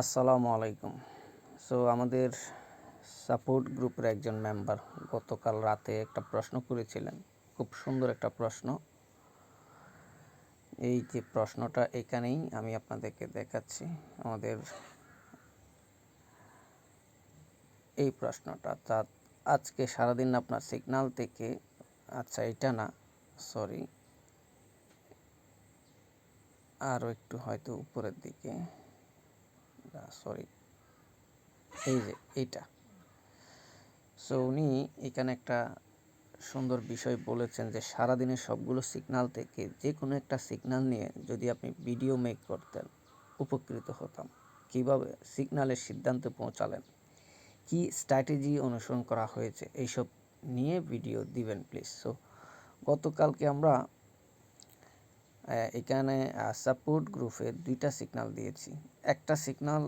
আসসালামু আলাইকুম। সো আমাদের সাপোর্ট গ্রুপের একজন মেম্বার গতকাল রাতে একটা প্রশ্ন করেছিলেন। খুব সুন্দর একটা প্রশ্ন। এই যে প্রশ্নটা এখানেই আমি আপনাদেরকে দেখাচ্ছি। আমাদের এই প্রশ্নটা। তা আজকে সারাদিন আপনার সিগন্যাল থেকে আচ্ছা এটা না সরি আরও একটু হয়তো উপরের দিকে। সরি এই যে এইটা। সো উনি এখানে একটা সুন্দর বিষয় বলেছেন যে, সারাদিনের সবগুলো সিগন্যাল থেকে যে কোনো একটা সিগন্যাল নিয়ে যদি আপনি ভিডিও মেক করতেন, উপকৃত হতাম। কীভাবে? সিগন্যালের সিদ্ধান্তে পৌঁছালেন। কি স্ট্র্যাটেজি অনুসরণ করা হয়েছে? এইসব নিয়ে ভিডিও দিবেন প্লিজ সো গতকালকে আমরা এখানে সাপোর্ট গ্রুপে দুইটা সিগনাল দিয়েছি। একটা সিগনাল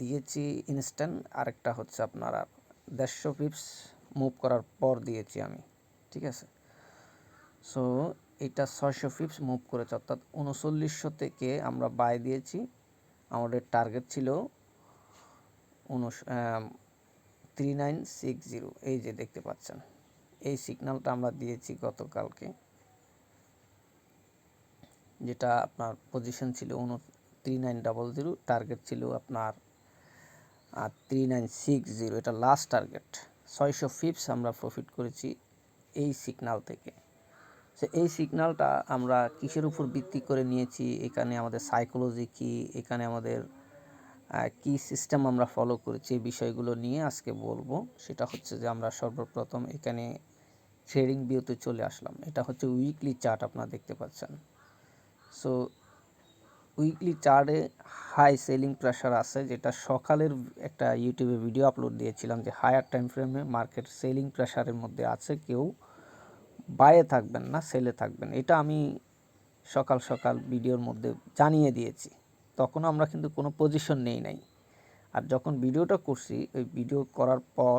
দিয়েছি ইনস্ট্যান্ট আরেকটা হচ্ছে আপনার দেড়শো পিপস মুভ করার পর দিয়েছি আমি, ঠিক আছে? সো এটা ছয়শো পিপস মুভ করেছে, অর্থাৎ উনচল্লিশশো থেকে আমরা বাই দিয়েছি। আমাদের টার্গেট ছিল থ্রি নাইন সিক্স জিরো এই যে দেখতে পাচ্ছেন। এই সিগনালটা আমরা দিয়েছি গতকালকে। যেটা আপনার পজিশন ছিল উন three nine double zero target ছিল আপনার থ্রি নাইন সিক্স জিরো এটা লাস্ট টার্গেট ছয়শো ফিপস আমরা প্রফিট করেছি এই সিগনাল থেকে। সে এই সিগনালটা আমরা কিসের উপর ভিত্তি করে নিয়েছি? এখানে আমাদের সাইকোলজি কি? এখানে আমাদের কি সিস্টেম আমরা ফলো করেছি? এই বিষয়গুলো নিয়ে আজকে বলব। সেটা হচ্ছে যে আমরা সর্বপ্রথম এখানে ট্রেডিং ভিউতে চলে আসলাম। এটা হচ্ছে উইকলি চার্ট আপনারা দেখতে পাচ্ছেন। সো উইকলি চার্টে হাই সেলিং প্রেশার আছে, যেটা সকালের একটা ইউটিউবে ভিডিও আপলোড দিয়েছিলাম যে হায়ার টাইম ফ্রেমে মার্কেট সেলিং প্রেশারের মধ্যে আছে, কেউ বায়ে থাকবেন না সেলে থাকবেন। এটা আমি সকাল সকাল ভিডিওর মধ্যে জানিয়ে দিয়েছি। তখন আমরা কিন্তু কোনো পজিশন নেই নাই। আর যখন ভিডিওটা করছি, ওই ভিডিও করার পর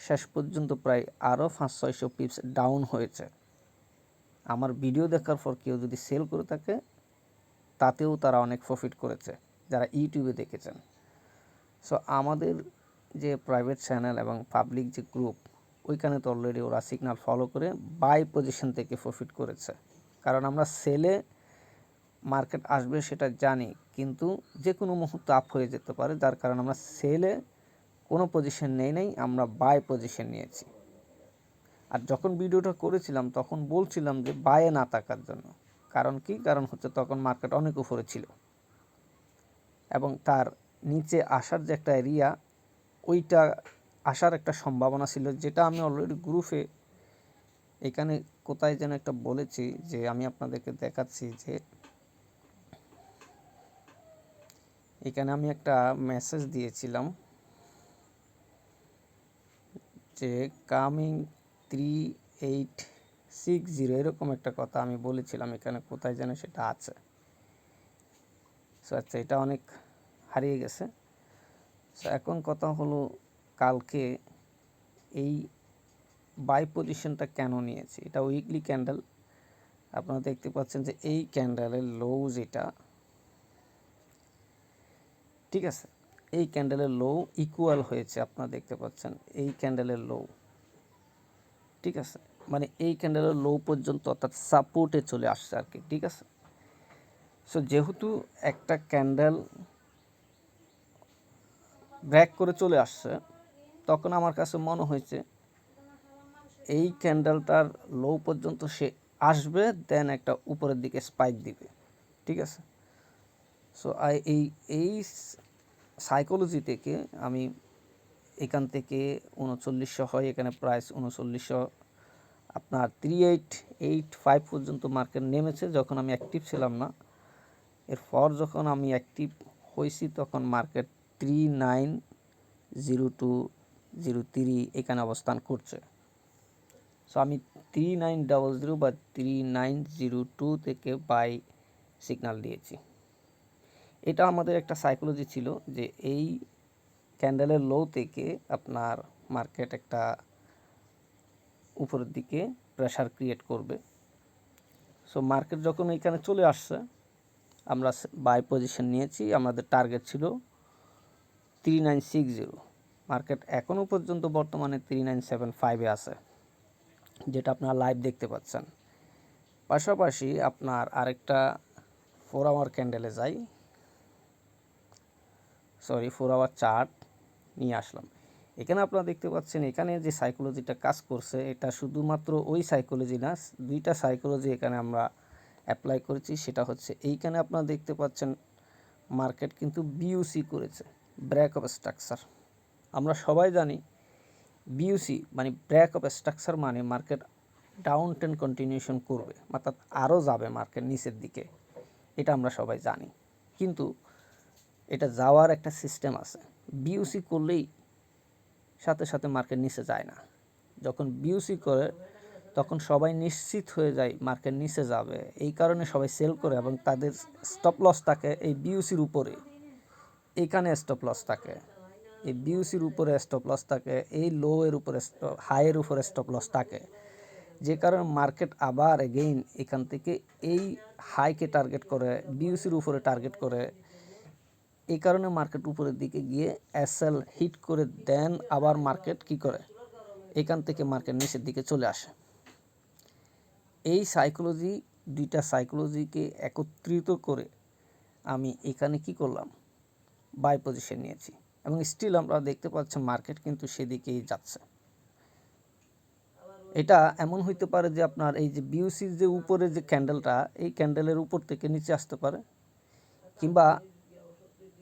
শেষ পর্যন্ত প্রায় আরও পাঁচ ছয়শো পিপস ডাউন হয়েছে। আমার ভিডিও দেখার পর কেউ যদি সেল করে থাকে, তাতেও তারা অনেক প্রফিট করেছে, যারা ইউটিউবে দেখেছেন। সো আমাদের যে প্রাইভেট চ্যানেল এবং পাবলিক যে গ্রুপ ওইখানে তো অলরেডি ওরা সিগনাল ফলো করে বাই পজিশন থেকে প্রফিট করেছে। কারণ আমরা সেলে মার্কেট আসবে সেটা জানি, কিন্তু যে কোনো মুহূর্তে আপ হয়ে যেতে পারে, যার কারণে আমরা সেলে কোনো পজিশন নেই, নাই, আমরা বাই পজিশন নিয়েছি। আর যখন ভিডিওটা করেছিলাম, তখন বলছিলাম যে বায়ে না থাকার জন্য। কারণ কি? কারণ হচ্ছে তখন মার্কেট অনেক উপরে ছিল। এবং তার নিচে আসার যে একটা এরিয়া ওইটা আসার একটা সম্ভাবনা ছিল, যেটা আমি অলরেডি গ্রুপে এখানে কোথায় যেন একটা বলেছি যে আমি আপনাদেরকে দেখাচ্ছি যে এখানে আমি একটা মেসেজ দিয়েছিলাম যে coming three eight six zero এরকম একটা কথা আমি বলেছিলাম, এখানে কোথায় যেন সেটা আছে। সো আচ্ছা এটা অনেক হারিয়ে গেছে। সো এখন কথা হলো কালকে এই বাই পজিশনটা কেন নিয়েছি? এটা উইকলি ক্যান্ডেল আপনারা দেখতে পাচ্ছেন যে এই ক্যান্ডেলের লো যেটা, ঠিক আছে? এই ক্যান্ডেলের লো ইকুয়াল হয়েছে, আপনারা দেখতে পাচ্ছেন। এই ক্যান্ডেলের লো ঠিক আছে? মানে এই ক্যান্ডেলের লো পর্যন্ত অর্থাৎ সাপোর্টে চলে আসছে আর কি, ঠিক আছে? সো যেহেতু একটা ক্যান্ডেল ব্র্যাক করে চলে আসছে, তখন আমার কাছে মনে হয়েছে এই ক্যান্ডেলটার লো পর্যন্ত সে আসবে দেন একটা উপরের দিকে স্পাইক দিবে, ঠিক আছে? সো এই এই সাইকোলজি থেকে আমি এখান থেকে উনচল্লিশশো হয়, এখানে প্রাইস উনচল্লিশশো। আপনার থ্রি এইট এইট ফাইভ পর্যন্ত মার্কেট নেমেছে, যখন আমি অ্যাক্টিভ ছিলাম না। এরপর যখন আমি অ্যাক্টিভ হয়েছি, তখন market three nine zero two zero three এখানে অবস্থান করছে। সো আমি থ্রি নাইন ডাবল জিরো বা থ্রি নাইন জিরো টু থেকে বাই সিগনাল দিয়েছি। এটা আমাদের একটা সাইকোলজি ছিল যে এই ক্যান্ডেলের লো থেকে আপনার মার্কেট একটা উপরের দিকে প্রেশার ক্রিয়েট করবে। সো মার্কেট যখন এখানে চলে আসছে, আমরা বাই পজিশন নিয়েছি, আমাদের টার্গেট ছিল three nine six zero market এখনও পর্যন্ত বর্তমানে থ্রি নাইন সেভেন ফাইভে আছে, যেটা আপনারা লাইভ দেখতে পাচ্ছেন। পাশাপাশি আপনার আরেকটা ফোর আওয়ার ক্যান্ডেলে যাই। সরি ফোর আওয়ার চার্ট নিয়ে আসলাম। এখানে আপনারা দেখতে পাচ্ছেন, এখানে যে সাইকোলজিটা কাজ করছে, এটা শুধুমাত্র ওই সাইকোলজি না, দুইটা সাইকোলজি এখানে আমরা অ্যাপ্লাই করেছি, সেটা হচ্ছে এইখানে আপনারা দেখতে পাচ্ছেন মার্কেট কিন্তু বিউসি করেছে ব্র্যাক অফ স্ট্রাকচার আমরা সবাই জানি বিউসি মানে ব্র্যাক অফ স্ট্রাকচার মানে মার্কেট ডাউন টেন কন্টিনিউশন করবে, অর্থাৎ আরও যাবে মার্কেট নিচের দিকে। এটা আমরা সবাই জানি। কিন্তু এটা যাওয়ার একটা সিস্টেম আছে। বিউসি করলেই সাথে সাথে মার্কেট নিচে যায় না। যখন বিউসি করে, তখন সবাই নিশ্চিত হয়ে যায় মার্কেট নিচে যাবে। এই কারণে সবাই সেল করে এবং তাদের স্টপ লস থাকে এই বিউসির উপরে। এখানে স্টপ লস থাকে। এই বিউসির উপরে স্টপ লস থাকে, এই লো এর উপরে হাইয়ের উপরে স্টপ লস থাকে। যে কারণে মার্কেট আবার এগেইন এখান থেকে এই হাইকে টার্গেট করে বিউসির উপরে টার্গেট করে এই কারণে মার্কেট উপরের দিকে গিয়ে এসএল হিট করে দেন, আবার মার্কেট কি করে? এখান থেকে মার্কেট নিচের দিকে চলে আসে। এই সাইকোলজি, দুইটা সাইকোলজিকে একত্রিত করে আমি এখানে কি করলাম? বাই পজিশন নিয়েছি এবং স্টিল আমরা দেখতে পাচ্ছি মার্কেট কিন্তু সেদিকেই যাচ্ছে। এটা এমন হইতে পারে যে আপনার এই যে বিউসির যে উপরে যে ক্যান্ডেলটা এই ক্যান্ডেলের উপর থেকে নিচে আসতে পারে, কিংবা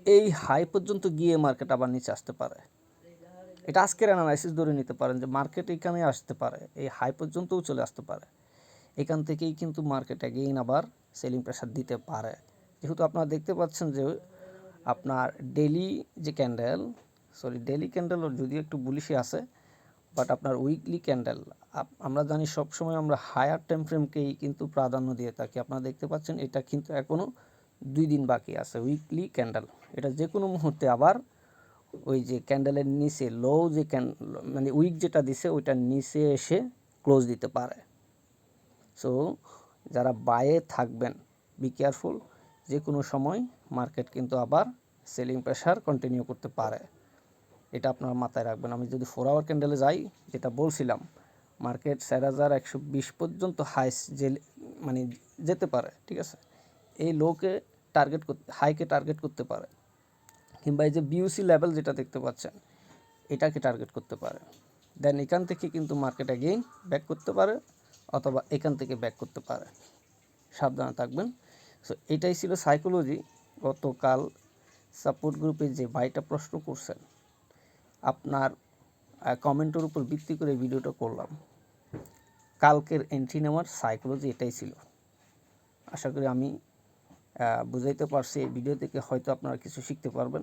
এই হাই পর্যন্ত গিয়ে মার্কেট আবার নিচে আসতে পারে। এটা আজকের অ্যানালাইসিস ধরে নিতে পারেন যে মার্কেট এখানে আসতে পারে, এই হাই পর্যন্তও চলে আসতে পারে। এখান থেকেই কিন্তু মার্কেট অ্যাগেইন আবার সেলিং প্রেশার দিতে পারে। যেহেতু আপনারা দেখতে পাচ্ছেন যে আপনার ডেলি যে ক্যান্ডেল সরি ডেলি ক্যান্ডেল যদিও একটু বুলিশে আছে বাট আপনার উইকলি ক্যান্ডেল আমরা জানি সবসময় আমরা হায়ার টাইম ফ্রেমকেই কিন্তু প্রাধান্য দিয়ে থাকি। আপনারা দেখতে পাচ্ছেন এটা কিন্তু এখনও দুই দিন বাকি আছে উইকলি ক্যান্ডেল এটা যে কোনো মুহূর্তে আবার ওই যে ক্যান্ডেলের নিচে লো যে মানে উইক যেটা দিছে, ওইটার নিচে এসে ক্লোজ দিতে পারে। সো যারা বায়ে থাকবেন বি কেয়ারফুল যে কোনো সময় মার্কেট কিন্তু আবার সেলিং প্রেশার কন্টিনিউ করতে পারে। এটা আপনার মাথায় রাখবেন। আমি যদি ফোর আওয়ার ক্যান্ডেলে যাই, যেটা বলছিলাম মার্কেট চার হাজার একশো বিশ পর্যন্ত হাইস যে মানে যেতে পারে, ঠিক আছে? এই লোকে টার্গেট হাইকে টার্গেট করতে পারে। কিংবা এই যে বিউসি লেভেল যেটা দেখতে পাচ্ছেন, এটাকে টার্গেট করতে পারে। দেন এখান থেকে কিন্তু মার্কেট অ্যাগেইন ব্যাক করতে পারে, অথবা এখান থেকে ব্যাক করতে পারে। সাবধানে থাকবেন। সো এটাই ছিল সাইকোলজি গতকাল সাপোর্ট গ্রুপে যে ভাইটা প্রশ্ন করছেন, আপনার কমেন্টের উপর ভিত্তি করে ভিডিওটা করলাম। কালকের এন্ট্রি নেওয়ার সাইকোলজি এটাই ছিল। আশা করি আমি বুঝাইতে পারছি এই ভিডিও থেকে, হয়তো আপনারা কিছু শিখতে পারবেন।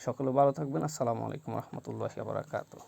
সকলে ভালো থাকবেন। আসসালামু আলাইকুম রহমতুল্লাহ বারাকাতু